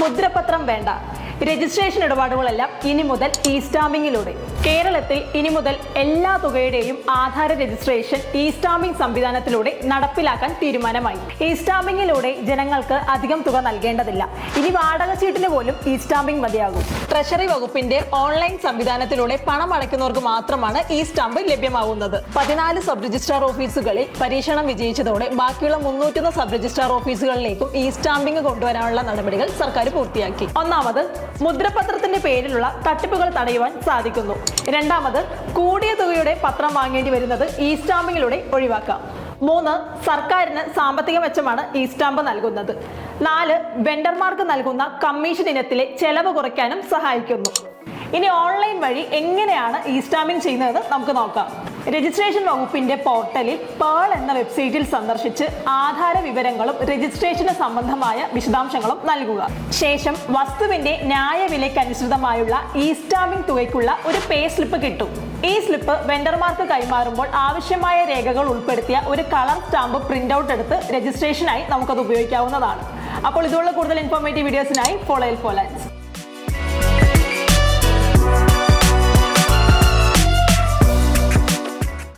മുദ്രപത്രം വേണ്ട. രജിസ്ട്രേഷൻ ഇടപാടുകളെല്ലാം ഇനി മുതൽ ഇ സ്റ്റാമ്പിങ്ങിലൂടെ കേരളത്തിൽ ഇനി മുതൽ എല്ലാ തുകയുടെയും ആധാര രജിസ്ട്രേഷൻ ഇ സ്റ്റാമ്പിംഗ് സംവിധാനത്തിലൂടെ നടപ്പിലാക്കാൻ തീരുമാനമായി. ഇ സ്റ്റാമ്പിങ്ങിലൂടെ ജനങ്ങൾക്ക് അധികം തുക നൽകേണ്ടതില്ല. ഇനി വാടക ചീട്ടിന് പോലും ഇ സ്റ്റാമ്പിംഗ് മതിയാകും. ട്രഷറി വകുപ്പിന്റെ ഓൺലൈൻ സംവിധാനത്തിലൂടെ പണം അടയ്ക്കുന്നവർക്ക് മാത്രമാണ് ഇ സ്റ്റാമ്പ് ലഭ്യമാകുന്നത്. പതിനാല് സബ് രജിസ്ട്രാർ ഓഫീസുകളിൽ പരീക്ഷണം വിജയിച്ചതോടെ ബാക്കിയുള്ള മുന്നൂറ്റൊന്ന് സബ് രജിസ്ട്രാർ ഓഫീസുകളിലേക്കും ഇ സ്റ്റാമ്പിംഗ് കൊണ്ടുവരാനുള്ള നടപടികൾ സർക്കാർ പൂർത്തിയാക്കി. ഒന്നാമത് മുദ്രപത്രത്തിന്റെ പേരിലുള്ള തട്ടിപ്പുകൾ തടയുവാൻ സാധിക്കുന്നു. രണ്ടാമത് കൂടിയ തുകയുടെ പത്രം വാങ്ങേണ്ടി വരുന്നത് ഈ സ്റ്റാമ്പിങ്ങിലൂടെ ഒഴിവാക്കാം. മൂന്ന് സർക്കാരിന് സാമ്പത്തിക മെച്ചമാണ് ഈ സ്റ്റാമ്പ് നൽകുന്നത്. നാല് വെണ്ടർമാർക്ക് നൽകുന്ന കമ്മീഷൻ ഇനത്തിലെ ചെലവ് കുറയ്ക്കാനും സഹായിക്കുന്നു. ഇനി ഓൺലൈൻ വഴി എങ്ങനെയാണ് ഈ സ്റ്റാമ്പിംഗ് ചെയ്യുന്നത് നമുക്ക് നോക്കാം. രജിസ്ട്രേഷൻ വകുപ്പിന്റെ പോർട്ടലിൽ പേൾ എന്ന വെബ്സൈറ്റിൽ സന്ദർശിച്ച് ആധാര വിവരങ്ങളും രജിസ്ട്രേഷന് സംബന്ധമായ വിശദാംശങ്ങളും നൽകുക. ശേഷം വസ്തുവിന്റെ ന്യായവിലയ്ക്കനുസൃതമായുള്ള ഈ സ്റ്റാമ്പിംഗ് തുകയ്ക്കുള്ള ഒരു പേ സ്ലിപ്പ് കിട്ടും. ഈ സ്ലിപ്പ് വെണ്ടർമാർക്ക് കൈമാറുമ്പോൾ ആവശ്യമായ രേഖകൾ ഉൾപ്പെടുത്തിയ ഒരു കളർ സ്റ്റാമ്പ് പ്രിന്റ് ഔട്ട് എടുത്ത് രജിസ്ട്രേഷനായി നമുക്കത് ഉപയോഗിക്കാവുന്നതാണ്. അപ്പോൾ ഇതുള്ള കൂടുതൽ ഇൻഫോർമേറ്റീവ് വീഡിയോസിനായി ഫോളോയിൽ ഫോളോ